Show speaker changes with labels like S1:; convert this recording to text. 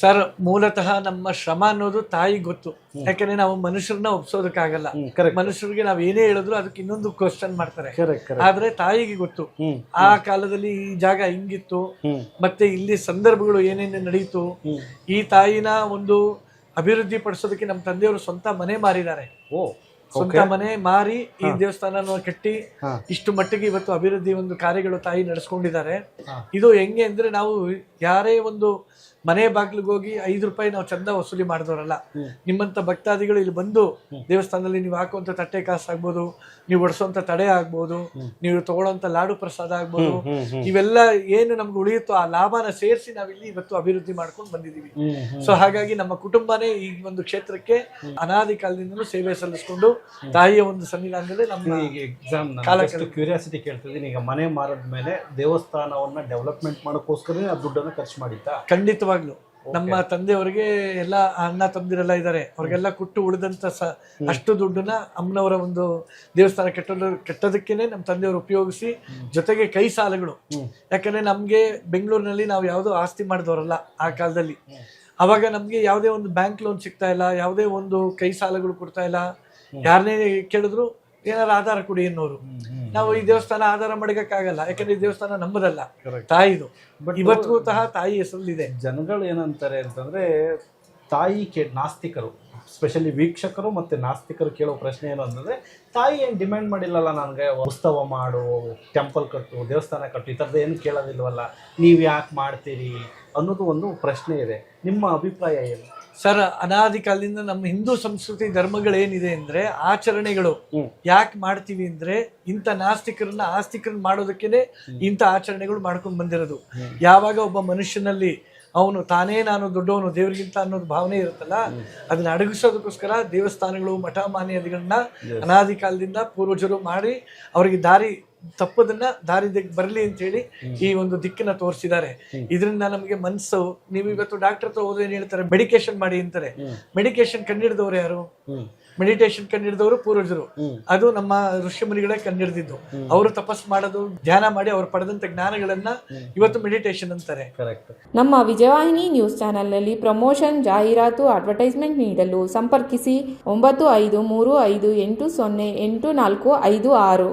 S1: Sir ಮೂಲತಃ ನಮ್ಮ ಶ್ರಮ ಅನ್ನೋದು ತಾಯಿ ಗೊತ್ತು. ಯಾಕಂದ್ರೆ ನಾವು ಮನುಷ್ಯರನ್ನ ಒಪ್ಸೋದಕ್ಕಾಗಲ್ಲ. ಮನುಷ್ಯರಿಗೆ ನಾವ್ ಏನೇ ಹೇಳಿದ್ರು ಅದಕ್ಕೆ ಇನ್ನೊಂದು ಕ್ವಶನ್ ಮಾಡ್ತಾರೆ. ಆದ್ರೆ ತಾಯಿಗೆ ಗೊತ್ತು. ಆ ಕಾಲದಲ್ಲಿ ಈ ಜಾಗ ಹಿಂಗಿತ್ತು ಮತ್ತೆ ಇಲ್ಲಿ ಸಂದರ್ಭಗಳು ಏನೇನು ನಡೀತು. ಈ ತಾಯಿನ ಒಂದು ಅಭಿವೃದ್ಧಿ ಪಡಿಸೋದಕ್ಕೆ ನಮ್ಮ ತಂದೆಯವರು ಸ್ವಂತ ಮನೆ ಮಾರಿದ್ದಾರೆ. ಸ್ವಂತ ಮನೆ ಮಾರಿ ಈ ದೇವಸ್ಥಾನ ಕಟ್ಟಿ ಇಷ್ಟು ಮಟ್ಟಿಗೆ ಇವತ್ತು ಅಭಿವೃದ್ಧಿ ಒಂದು ಕಾರ್ಯಗಳು ತಾಯಿ ನಡೆಸ್ಕೊಂಡಿದ್ದಾರೆ. ಇದು ಹೆಂಗೆ ಅಂದ್ರೆ ನಾವು ಯಾರೇ ಒಂದು ಮನೆ ಬಾಗಿಲಿಗೆ ಹೋಗಿ ಐದು ರೂಪಾಯಿ ನಾವು ಚಂದ ವಸೂಲಿ ಮಾಡಿದವರಲ್ಲ. ನಿಮ್ಮಂತ ಭಕ್ತಾದಿಗಳು ಇಲ್ಲಿ ಬಂದು ದೇವಸ್ಥಾನದಲ್ಲಿ ನೀವು ಹಾಕುವಂತ ತಟ್ಟೆ ಕಾಸು ಆಗ್ಬೋದು ನೀವು ಒಡಿಸುವಂತ ತಡೆ ಆಗ್ಬೋದು ನೀವು ತಗೊಳ್ಳುವಂತ ಲಾಡು ಪ್ರಸಾದ ಆಗ್ಬೋದು. ಇವೆಲ್ಲ ಏನು ನಮ್ಗೆ ಉಳಿಯುತ್ತೋ ಆ ಲಾಭನ ಸೇರಿಸಿ ನಾವಿಲ್ಲಿ ಇವತ್ತು ಅಭಿವೃದ್ಧಿ ಮಾಡ್ಕೊಂಡು ಬಂದಿದ್ದೀವಿ. ಸೊ ಹಾಗಾಗಿ ನಮ್ಮ ಕುಟುಂಬನೇ ಈ ಒಂದು ಕ್ಷೇತ್ರಕ್ಕೆ ಅನಾದಿ ಕಾಲದಿಂದಲೂ ಸೇವೆ ಸಲ್ಲಿಸ್ಕೊಂಡು ತಾಯಿಯ ಒಂದು ಸನ್ನಿಧಾನದಲ್ಲಿ ನಮ್ಮ
S2: ಈಗ ಎಕ್ಸಾಮ್
S1: ಕಾಲ
S2: ಕ್ಯೂರಿಯಾಸಿಟಿ ಕೇಳ್ತಿದ್ದೀನಿ. ಈಗ ಮನೆ ಮಾರದ ಮೇಲೆ ದೇವಸ್ಥಾನವನ್ನ ಡೆವಲಪ್ಮೆಂಟ್ ಮಾಡೋಕ್ಕೋಸ್ಕರ ಆ ದುಡ್ಡನ್ನ ಖರ್ಚು ಮಾಡಿದ್ದ
S1: ಖಂಡಿತವಾಗ್ಲು. ನಮ್ಮ ತಂದೆಯವರಿಗೆ ಎಲ್ಲ ಅಣ್ಣ ತಂದಿರೆಲ್ಲ ಇದ್ದಾರೆ ಅವ್ರಿಗೆಲ್ಲ ಕೊಟ್ಟು ಉಳಿದಂತ ಸ ಅಷ್ಟು ದುಡ್ಡನ್ನ ಅಮ್ಮನವರ ಒಂದು ದೇವಸ್ಥಾನ ಕಟ್ಟೋದು ಕಟ್ಟೋದಕ್ಕೇನೆ ನಮ್ಮ ತಂದೆಯವರು ಉಪಯೋಗಿಸಿ ಜೊತೆಗೆ ಕೈ ಸಾಲಗಳು. ಯಾಕಂದ್ರೆ ನಮ್ಗೆ ಬೆಂಗಳೂರಿನಲ್ಲಿ ನಾವು ಯಾವುದೋ ಆಸ್ತಿ ಮಾಡಿದವರಲ್ಲ ಆ ಕಾಲದಲ್ಲಿ. ಅವಾಗ ನಮ್ಗೆ ಯಾವುದೇ ಒಂದು ಬ್ಯಾಂಕ್ ಲೋನ್ ಸಿಗ್ತಾ ಇಲ್ಲ ಯಾವುದೇ ಒಂದು ಕೈ ಸಾಲಗಳು ಕೊಡ್ತಾ ಇಲ್ಲ. ಯಾರನ್ನೇ ಕೇಳಿದ್ರು ಏನಾರು ಆಧಾರ ಕೊಡಿ ಅನ್ನೋರು ನಾವು ಈ ದೇವಸ್ಥಾನ ಆಧಾರ ಮಾಡೋಕ್ಕಾಗಲ್ಲ ಯಾಕಂದ್ರೆ ಈ ದೇವಸ್ಥಾನ
S2: ನಂಬುದಲ್ಲ
S1: ತಾಯಿದು. ಇವತ್ತಿಗೂ ಸಹ ತಾಯಿ ಹೆಸರಲ್ಲಿದೆ.
S2: ಜನಗಳು ಏನಂತಾರೆ ಅಂತಂದ್ರೆ ತಾಯಿ ಕೇ ನಾಸ್ತಿಕರು ಸ್ಪೆಷಲಿ ವೀಕ್ಷಕರು ಮತ್ತೆ ನಾಸ್ತಿಕರು ಕೇಳೋ ಪ್ರಶ್ನೆ ಏನು ಅಂತಂದ್ರೆ ತಾಯಿ ಏನು ಡಿಮ್ಯಾಂಡ್ ಮಾಡಿಲ್ಲಲ್ಲ ನನಗೆ ಉತ್ಸವ ಮಾಡು ಟೆಂಪಲ್ ಕಟ್ಟು ದೇವಸ್ಥಾನ ಕಟ್ಟು ಈ ಥರದ್ದು ಏನು ಕೇಳೋದಿಲ್ವಲ್ಲ ನೀವು ಯಾಕೆ ಮಾಡ್ತೀರಿ ಅನ್ನೋದು ಒಂದು ಪ್ರಶ್ನೆ ಇದೆ. ನಿಮ್ಮ ಅಭಿಪ್ರಾಯ ಏನು?
S1: ಸರ್ ಅನಾದಿ ಕಾಲದಿಂದ ನಮ್ಮ ಹಿಂದೂ ಸಂಸ್ಕೃತಿ ಧರ್ಮಗಳೇನಿದೆ ಅಂದ್ರೆ ಆಚರಣೆಗಳು. ಯಾಕೆ ಮಾಡ್ತೀವಿ ಅಂದ್ರೆ ಇಂಥ ನಾಸ್ತಿಕರನ್ನ ಆಸ್ತಿಕರನ್ನ ಮಾಡೋದಕ್ಕೇನೆ ಇಂಥ ಆಚರಣೆಗಳು ಮಾಡ್ಕೊಂಡು ಬಂದಿರೋದು. ಯಾವಾಗ ಒಬ್ಬ ಮನುಷ್ಯನಲ್ಲಿ ಅವನು ತಾನೇ ನಾನು ದೊಡ್ಡವನು ದೇವರಿಗಿಂತ ಅನ್ನೋದು ಭಾವನೆ ಇರುತ್ತಲ್ಲ ಅದನ್ನ ಅಡಗಿಸೋದಕ್ಕೋಸ್ಕರ ದೇವಸ್ಥಾನಗಳು ಮಠ ಮಾನ್ಯಗಳನ್ನ ಅನಾದಿ ಕಾಲದಿಂದ ಪೂರ್ವಜರು ಮಾಡಿ ಅವರಿಗೆ ದಾರಿ ತಪ್ಪದನ್ನ ದಾರಿ ದಿಕ್ ಬರಲಿ ಅಂತ ಹೇಳಿ ಈ ಒಂದು ದಿಕ್ಕನ್ನ ತೋರಿಸಿದ್ದಾರೆ. ಇದರಿಂದ ನಮಗೆ ಮನಸ್ಸು ನೀವು ಇವತ್ತು ಡಾಕ್ಟರ್ ಹತ್ರ ಹೋದ್ರೆ ಏನ್ ಹೇಳ್ತಾರೆ? ಮೆಡಿಕೇಶನ್ ಮಾಡಿ ಅಂತಾರೆ. ಮೆಡಿಕೇಶನ್ ಕಂಡಿಡಿದವ್ರು ಯಾರು? ಮೆಡಿಟೇಷನ್ ಕಂಡಿಡಿದವರು ಪೂರ್ವಜರು. ಅದು ನಮ್ಮ ಋಷಿಮುನಿಗಳೇ ಕಂಡಿಡಿದಿದ್ದು ಅವರು ತಪಸ್ ಮಾಡೋದು ಧ್ಯಾನ ಮಾಡಿ ಅವ್ರು ಪಡೆದಂತ ಜ್ಞಾನಗಳನ್ನ ಇವತ್ತು ಮೆಡಿಟೇಷನ್ ಅಂತಾರೆ.
S2: ಕರೆಕ್ಟ್
S3: ನಮ್ಮ ವಿಜಯವಾಹಿನಿ ನ್ಯೂಸ್ ಚಾನೆಲ್ನಲ್ಲಿ ಪ್ರಮೋಷನ್ ಜಾಹೀರಾತು ಅಡ್ವರ್ಟೈಸ್ಮೆಂಟ್ ನೀಡಲು ಸಂಪರ್ಕಿಸಿ ಒಂಬತ್ತು ಐದು ಮೂರು ಐದು ಎಂಟು ಸೊನ್ನೆ ಎಂಟು ನಾಲ್ಕು ಐದು ಆರು.